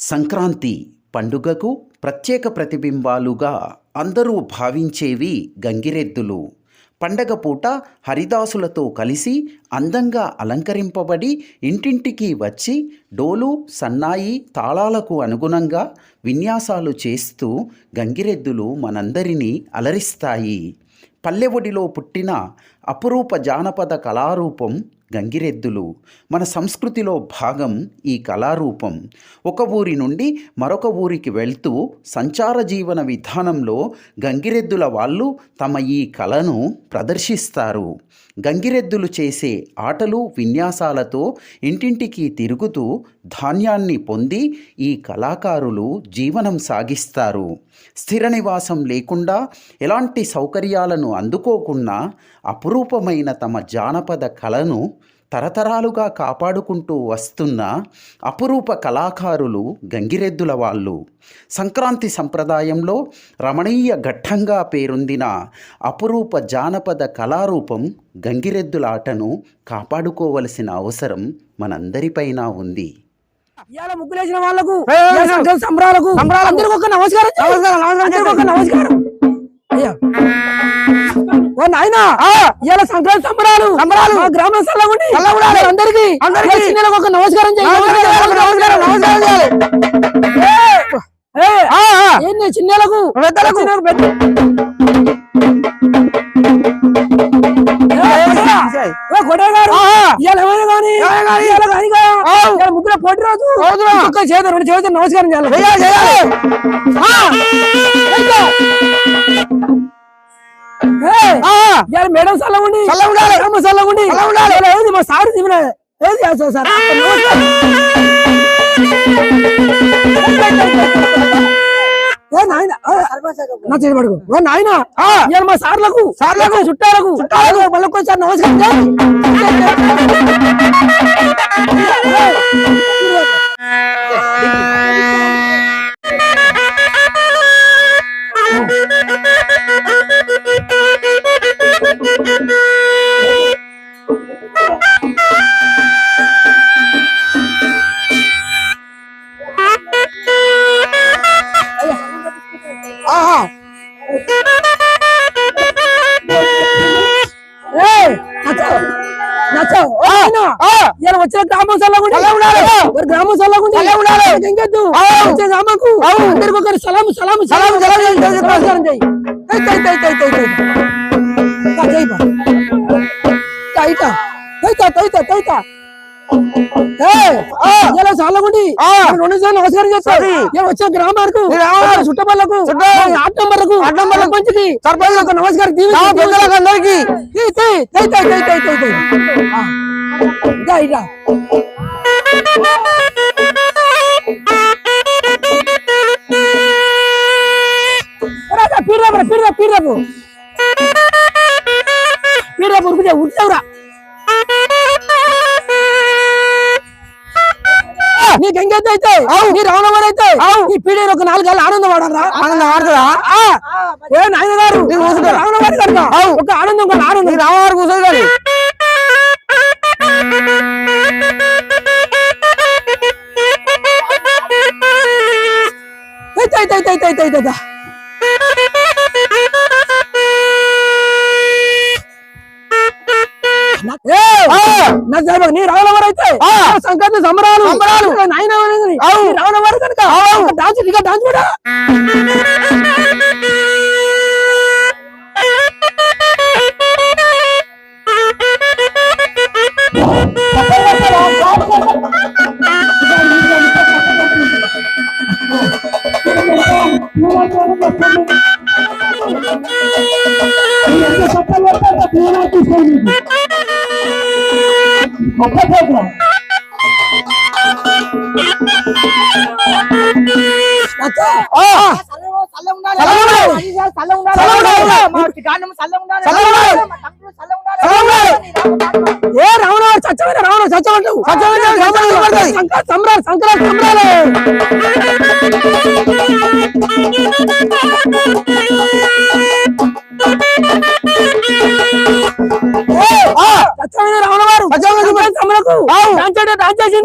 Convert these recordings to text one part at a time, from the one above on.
సంక్రాంతి పండుగకు ప్రత్యేక ప్రతిబింబాలుగా అందరూ భావించేవి గంగిరెద్దులు. పండగ పూట హరిదాసులతో కలిసి అందంగా అలంకరింపబడి ఇంటింటికి వచ్చి డోలు సన్నాయి తాళాలకు అనుగుణంగా విన్యాసాలు చేస్తూ గంగిరెద్దులు మనందరినీ అలరిస్తాయి. పల్లెవడిలో పుట్టిన అపురూప జానపద కళారూపం గంగిరెద్దులు. మన సంస్కృతిలో భాగం ఈ కళారూపం. ఒక ఊరి నుండి మరొక ఊరికి వెళ్తూ సంచార జీవన విధానంలో గంగిరెద్దుల వాళ్ళు తమ ఈ కళను ప్రదర్శిస్తారు. గంగిరెద్దులు చేసే ఆటలు విన్యాసాలతో ఇంటింటికి తిరుగుతూ ధాన్యాన్ని పొంది ఈ కళాకారులు జీవనం సాగిస్తారు. స్థిర నివాసం లేకుండా ఎలాంటి సౌకర్యాలను అందుకోకుండా అపురూపమైన తమ జానపద కళను తరతరాలుగా కాపాడుకుంటూ వస్తున్న అపురూప కళాకారులు గంగిరెద్దుల వాళ్ళు. సంక్రాంతి సంప్రదాయంలో రమణీయ ఘట్టంగా పేరొందిన అపురూప జానపద కళారూపం గంగిరెద్దుల ఆటను కాపాడుకోవలసిన అవసరం మనందరిపైన ఉంది. ఇవాళ ముగ్గులేసిన వాళ్ళకు సంబరాలకు నమస్కారం. నమస్కారం, నమస్కారం అందరికి ఒక చేయండి. నమస్కారం. అయ్యా. ఓ నాయనా ఇవాళ సంక్రాంతి సంబరాలు సంబరాలు. మా గ్రామం సల్లగుండి చల్లగుండాలి. అందరికి అందరికీ. చిన్నలకు ఒక నమస్కారం చేయి. నమస్కారం, నమస్కారం, చేయాలి. ఏంది చిన్నలకు పెద్దలకు. పెద్ద ఏ, కొడగా. ఓ కొడగా గారు ఇవాళ ఏమైనా కానీ ఏమైనా కానీ. ఇవాళ కానీగా. ఆవు. ఇవాళ ముగ్గుల పోటీ రోజు అవునురా. ఒక్క చేత రెండు చేతులు నమస్కారం చేయాలి చేయాలి, మేడం. అమ్మ చల్లగుండి చల్లగుండాలి. ఇవాళ ఏది మా సార్ దిగిన ఏది సార్? నాయన? మా సార్లకు సార్లకు. చుట్టాలకు చుట్టాలకు. మళ్ళీ ఒకసారి నమస్కారం వచ్చిన గ్రామం గ్రామం. ఇంకెద్దు. వచ్చే గ్రామంకు అందరికి ఒకరు సలాం సలాం సలాం, నమస్కారం చేయి. ఏయ్, తై, తై, తై, తై, తై. తా, చేయి బా. తా, ఇట. తై, తా, తై, తా, తై, తా. ఏయ్, ఇలా చల్లగుండి రెండు సార్లు నమస్కారం చేస్తాను సరే. ఇలా వచ్చే గ్రామాలకు చుట్టపల్లకు ఆట నంబర్లకు ఆట నంబర్లకు, మంచిది సర్పంచ్. నమస్కారం నా. ఇదా, ఇదా. రాజా, పీర్రాపురా, పీర్రా, పీర్రాపు. పీర్రాపు ఉరుకుతే, ఉరుకుతావురా. నీ గంగెద్దు అయితే నీ రావణవారు అయితే ఈ పీడే ఒక నాలుగు గంటలు ఆనందం ఆడరా ఆనందం ఆడుతుందా? ఏ నాయన గారు రావణవారి కనుక ఒక ఆనందం ఆనందం రామవారు కూర్చోదు కానీ అయితే అయితే అయితే అయితే అయితే సంక్రాంతి సంబరాలు సంబరాలు నాయన రావణవారు కనుక డాన్స్ ఇంకా డాన్స్ కూడా ఏ రావణ చచ్చమైన రావణ చచ్చమంటావు చచ్చమైన సంక్రాంతి సంక్రాంతి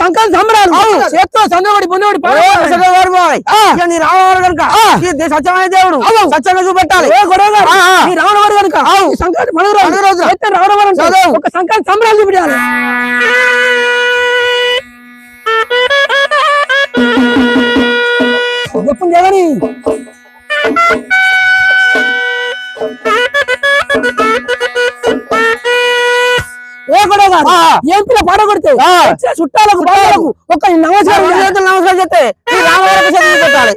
సంక్రాంతి సంబరాలు. చేత్తో ఆ, ఇక నీ రామవారు కనుక సత్యమైన దేవుడు. సత్యంగా చూపెట్టాలి. ఏ గొడవ గారు ఆ, ఆ. ఈ రావణ వారు కనుక సంక్రాంతి పండుగ రోజు రోజున. చేస్తే రావణ వారు అంటే చదువు. ఒక సంక్రాంతి సంబరాలు చూపించాలి. చెప్పండి పాట కొడితే చుట్టాలకు బాధలకు ఒక నమస్కారం నమస్కారం చేతులు పెట్టాలి.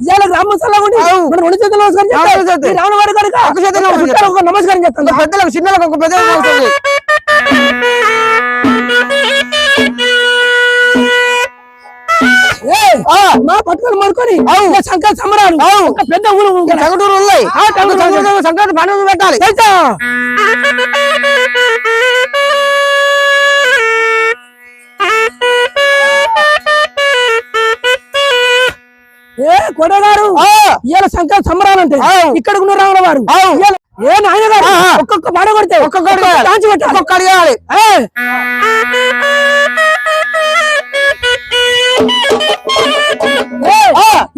ఇవాళ గ్రామ సల్లగుండి అవును. మన రెండు చేతులు నమస్కారం చేస్తే రావణ వారి కనుక ఒక చేతిలో నమస్కారం పెద్దలకు చిన్నలకు ఒక పెద్దలకు నమస్కారం మా పట్టుకొని మనుకొని సంక్రాంతి సంబరాలు పెద్ద ఊరు. టంగుటూరు ఉన్నాయి. సంక్రాంతి పండుగ పెట్టాలి. ఏ కొడగారు? ఇవాళ సంక్రాంతి సంబరాలు అంటే. ఇక్కడ ఉన్న రావణ వారు ఏ నాయన గారు. ఒక్కొక్క పాట కొడితే ఒక్కొక్క ఒక్కొక్క పెట్టాలి.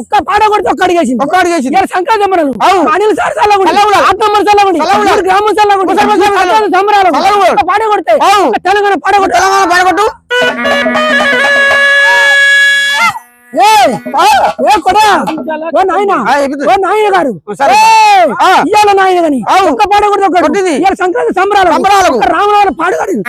ఒక్క పాట కొడితే ఒక్క అడిగేసింది. ఒక్క అడిగేసింది. సంక్రాంతి సంబరాలు. అనిల్ సార్. ఆత్మమ్మ. ఊరు గ్రామం సంక్రాంతి సంబరాలు పాట కొడితే తెలంగాణ పాట కొడితే తెలంగాణ కొడా ఓ నాయన గారు సరే. ఏ, ఆ. ఇయ్యాల నాయన గాని. ఒక్క ఒక్కడు. కొట్టింది. ఇయ్యాల సంక్రాంతి సంబరాలు సంబరాలకు. ఒక్క రామరావు పాడుగాడు ఏయ్,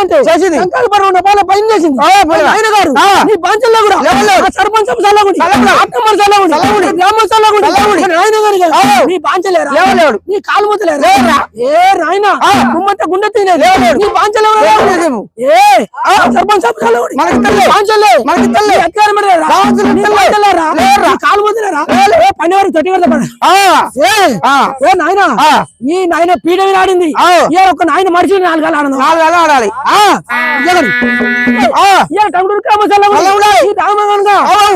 అంటే చేసింది. పని చేసింది. ఆయన గారు. నీ కూడా సర్పంచ్ నాయన. నీ లేవలేడు. నీ కాలు ముద్దలేరా. ఏ గుండె తినేది లేవలేడు. నీ. ఏ సర్పంచ్ మనకి అధికారం కాలు ముద్దలేరా పని తొట్టి పడ ఏ. ఈ నాయన పీడవి ఆడింది. ఏ ఒక నాయన మనిషి నాలుగు ఆడాలి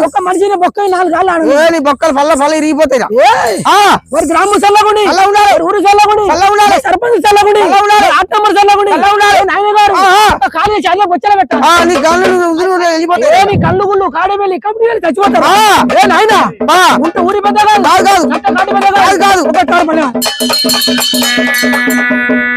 ఒక్క మనిషిని బొక్క నాలుగు నీ బొక్కలు పల్ల పల్ల ఇరిగిపోతాయి మరి గ్రామం చల్లగుండి ఊరు చల్లగుండి సర్పంచ్ చల్లగుండి. మరి ఆత్మమ్మ చల్లగుండి నాయన గారు ఖాళీ చల్ల బొచ్చల పెట్ట ఆ, నీ గల్లు ఉదిరి ఉదిరి వెళ్ళిపోతాయి ఏ నీ కళ్ళు గుళ్ళు కాడే వెళ్ళి కంపెనీ వెళ్ళి చచ్చిపోతారు. ఏ నాయన ఉంటే ఊరి పెద్దగా కాదు, కాదు. కాదు,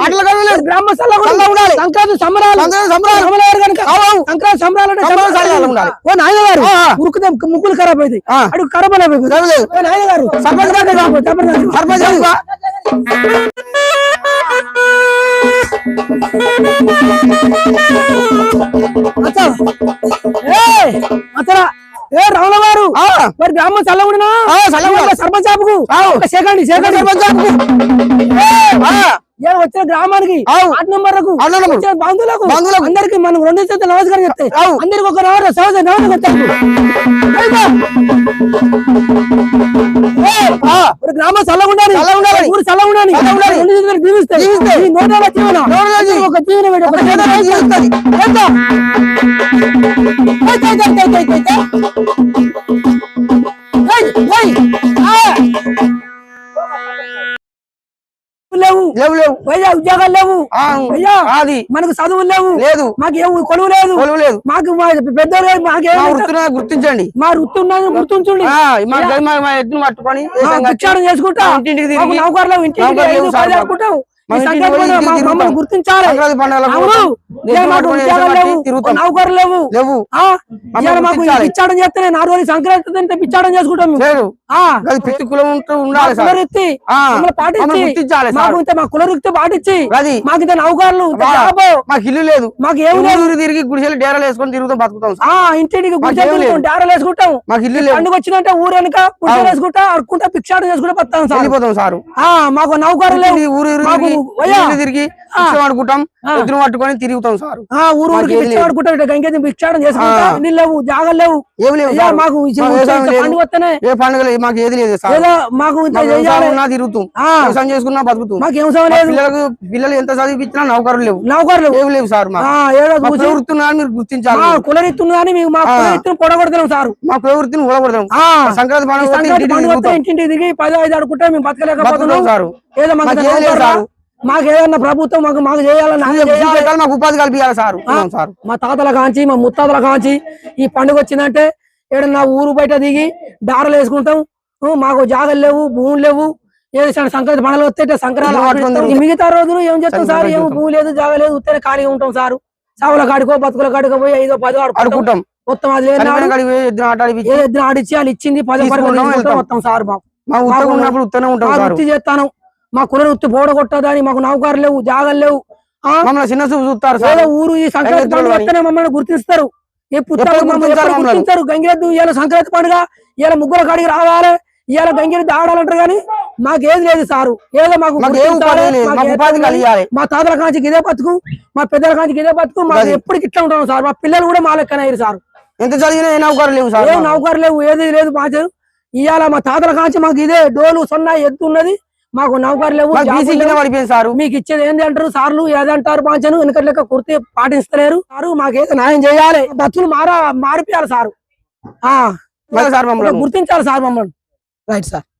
ఆటల. గ్రామ ఉండాలి. సంక్రాంతి సంబరాలు సంబరాలు. కనుక. సంక్రాంతి సంబరాలు అంటే సంబరాలు ఉండాలి. ఓ నాయన గారు ముక్కులు ఖరాబ్. అడుగు ఖరాబ్ అయిపోయింది నాయన గారు సర్పంచ్ సర్పంచ్ సర్పంచ్. అచ్చా. అచ్చరా. ఏ రావుల గారు ఆ, మరి గ్రామం చల్లగుడినా. సర్పంచ్ ఆపుకు. సేకండి సేకండి సర్పంచ్ గారు. ఆ, ఏ వచ్చిన గ్రామానికి నంబర్లకు బంధువులకు బంధువులకు. అందరికి మనం రెండు చేతులు నమస్కారం చెప్తే అవు. అందరికి ఒక నవర సహజ నవర చెప్తారు గ్రామం చల్లగా ఉండాలి చల్లగా ఉండాలి. ఊరు చల్లగా ఉండాలి చల్లగా ఉండాలి. రెండు చేతులు. దీవిస్తాయి. ఈ నూట జీవనం. ఒక జీవనం ఒక ఒక లేవు లేవు లేవు. అయ్యా ఉద్యోగాలు లేవు ఆ, అయ్యా అది మనకు చదువులు లేవు లేదు మాకు ఏం కొలువు లేదు కొలువు లేదు మాకు వృత్తిని గుర్తించండి మా వృత్తి ఉన్నది గుర్తుంచండి మా ఎద్దును పట్టుకొని చేసుకుంటా నౌకర్లు ఇంటికి గుర్తించాలి లేవు? మాకు. పిచ్చాడం చేస్తేనే నాలుగు రోజులు సంక్రాంతి పిచ్చాడం చేసుకుంటాం. లేదు పిచ్చి కులం ఉండాలి సార్. కులవృత్తి ఆ, మమ్మల్ని మమ్మల్ని పాటించి గుర్తించాలి సార్. మాకు ఇంత మా కులవృత్తి పాటించి మాకు ఇంత నౌకర్లు మాకు ఇల్లు లేదు. మాకు ఏం లేదు. ఊరు తిరిగి గుడిసెలు డేరాలు వేసుకొని తిరుగుతాం బతుకుతాం ఇంటికి లేదు. గుడిసెలు డారలు వేసుకుంటాం. మాకు ఇల్లు లేదు పండుగ వచ్చిందంటే ఊరు వెనుక గుడిసెలు వేసుకుంటా అడుకుంటా పిచ్చాడం చేసుకుంటా పత్తాం సార్. వెళ్ళిపోతాం సారు. మాకు నౌకర్లు లేవు. ఊరు తిరిగి తిరిగి అనుకుంటాం పట్టుకొని తిరుగుతాం సారు. ఊరు ఊరికి ఏది పిచ్చి లేదు. ఆడుకుంటాం ఇట్లా గంగేది పిచ్చాడం చేసుకుంటా. ఇల్లు లేవు జాగలు లేవు. ఏమి లేవు. మాకు. పండుగ వస్తేనే ఏ పండుగ మాకు ఏది లేదు మాకు తిరుగుతాం. వ్యవసాయం చేసుకున్నా బతుకుతాం. మాకు ఏం సమయం లేదు. పిల్లలు ఎంత చదివిపించినా నౌకరులు లేవు. నౌకర్లు ఏమి లేవు సార్ మీరు గుర్తించాలి. మా కులరిత్తుంది కానీ మీకు మా. కులరిత్తును పొడగొడతాం సారు. సంక్రాంతి పండుగ పది ఐదు ఆడుకుంటే మేము బతకలేకపోతున్నాం. సారు. ఏదో మాకు ఏదన్నా ప్రభుత్వం మాకు మాకు చేయాలని అన్ని చేయాలి. జీవితకాలం మాకు ఉపాధి కల్పించాలి సారు. సారు. మా తాతల కాంచి మా ముత్తాతల కాంచి ఈ పండుగ వచ్చిందంటే ఏడన్నా ఊరు బయట దిగి దారలు వేసుకుంటాం. మాకు జాగలు లేవు భూములు లేవు. ఏది సంక్రాంతి పండుగలు వస్తే సంక్రాంతి మిగతా రోజులు ఏం చేస్తాం సార్? ఏం. భూ లేదు జాగ లేదు ఉత్తరే ఖాళీగా ఉంటాం సారు. సావుల కాడికో బతుకుల కాడికో పోయి ఐదో పదో ఆడుకుంటాం. మొత్తం అది లేదు ఆడిచ్చి వాళ్ళు ఇచ్చింది పదో వెళ్తాం. మొత్తం సార్ మాకు. వృత్తి చేస్తాను. మా కుల వృత్తి పోడగొట్టదని మాకు నౌకర్లు లేవు జాగలు లేవు. మమ్మల్ని చిన్న చూపు చూస్తారు ఏదో ఊరు ఈ సంక్రాంతి పండుగ. వస్తేనే మమ్మల్ని గుర్తిస్తారు. మమ్మల్ని మమ్మల్ని? గుర్తించారు? గంగిరెద్దు ఇవాళ సంక్రాంతి పండుగ ఇవాళ ముగ్గుల కాడికి రావాలి ఇవాళ గంగిరెద్దు ఆడాలంటారు కానీ మాకేది లేదు సారు. ఏదో మాకు ఏ ఏ మా తాతల కాంచి ఇదే బతుకు మా పెద్దల కాంచి ఇదే బతుకు మాకు. ఎప్పటికి ఇట్లా ఉంటాం సార్? మా పిల్లలు కూడా మా లెక్కన అయ్యారు సార్. ఎంత చదివినా ఏ నౌకరు లేవు సార్ ఏ. నౌకరు లేవు ఏది లేదు మాకు. ఇవాళ మా తాతల కాంచి మాకు ఇదే డోలు సొన్నా ఎత్తు ఉన్నది. మాకు నౌకరు లేవు. పడిపోయింది సారు. మీకు ఇచ్చేది ఏంటి అంటారు? సార్లు ఏదంటారు పాంచను? వెనకటి లెక్క కుర్తి పాటిస్తలేరు సారు మాకేదో న్యాయం చేయాలి. బతులు మారా మారిపోయాలి సారు. ఆ సార్ మమ్మల్ని. గుర్తించాలి సార్ మమ్మల్ని. Right sir.